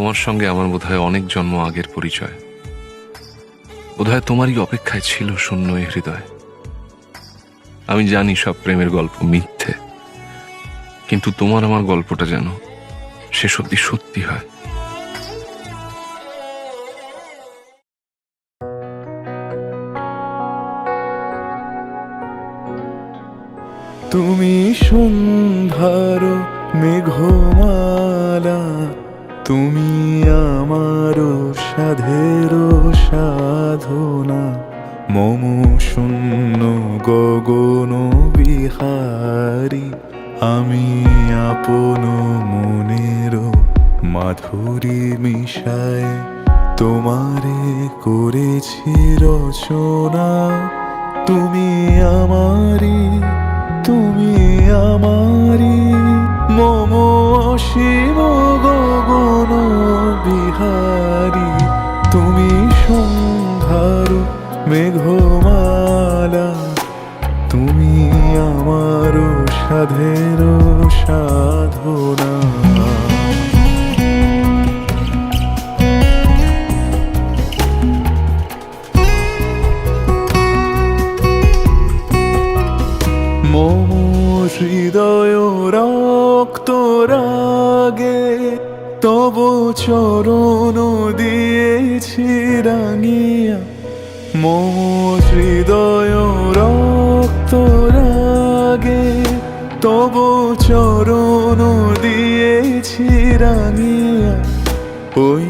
তোমার সঙ্গে আমার বোধহয় অনেক জন্ম আগের পরিচয়। বোধহয় তোমারই অপেক্ষায় ছিল শূন্য এ হৃদয়। আমি জানি সব প্রেমের গল্প মিথ্যে, কিন্তু তোমার আমার গল্পটা যেন সে সত্যি সত্যি হয়। তুমি সন্ধ্যার মেঘমালা তুমি আমার সাধের সাধনা। মম শূন্য গগন বিহারি। আমি আপন মনের মাধুরী মিশায় তোমারে করেছি রচনা। তুমি আমারি তুমি আমারি মেঘমালা তুমি আমার সাধের সাধনা। রক্ত রাগে তব চরণ দিয়েছি রাঙিয়া। মম হৃদয় রক্ত রাগে, তব চরণ দিয়েছি রাঙিয়া। ওই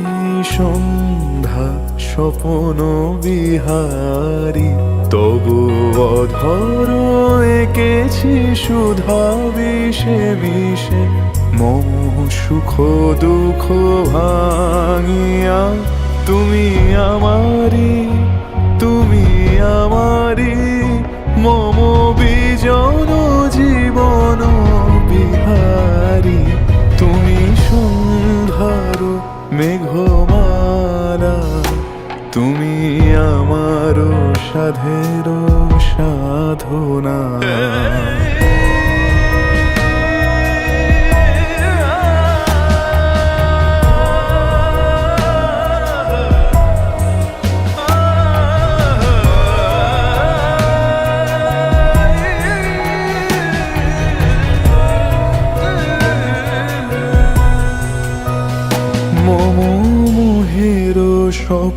সন্ধ্যা স্বপন বিহারি, তবু অধর এঁকেছি সুধা বিষে বিষে। মম সুখ দুঃখ ভাঙিয়া তুমি আমারি তুমি আমারি মম বিজন জীবন বিহারি। তুমি সুন্দর মেঘমালা। তুমি আমার সাধের সাধনা।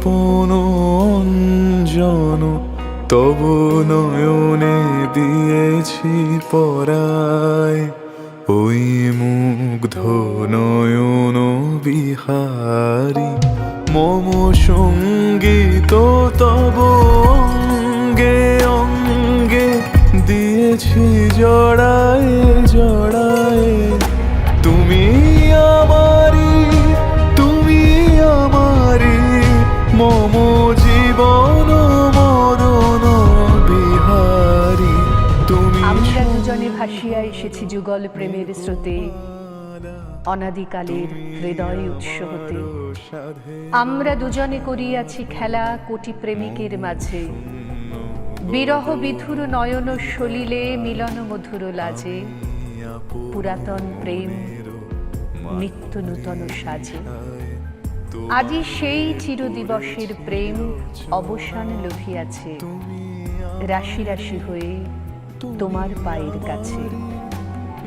স্বপন অঞ্জন তব নয়নে দিয়েছি পরায় ওই মুগ্ধ নয়ন বিহারি, মম সংগীত তব অঙ্গে অঙ্গে দিয়েছি জড়ায় জড়ায় এসেছি যুগল প্রেমের স্রোতে। অনাদিকালের হৃদয় উৎস হতে আমরা দুজনে করিয়াছি খেলা কোটি প্রেমিকের মাঝে। বিরহ বিধুর নয়ন সলিলে মিলন মধুর লাজে। পুরাতন প্রেম নিত্য নূতন সাজে। আজি সেই চিরদিবসের প্রেম অবসান লভিয়াছে। রাশি রাশি হয়ে তোমার পায়ের কাছে।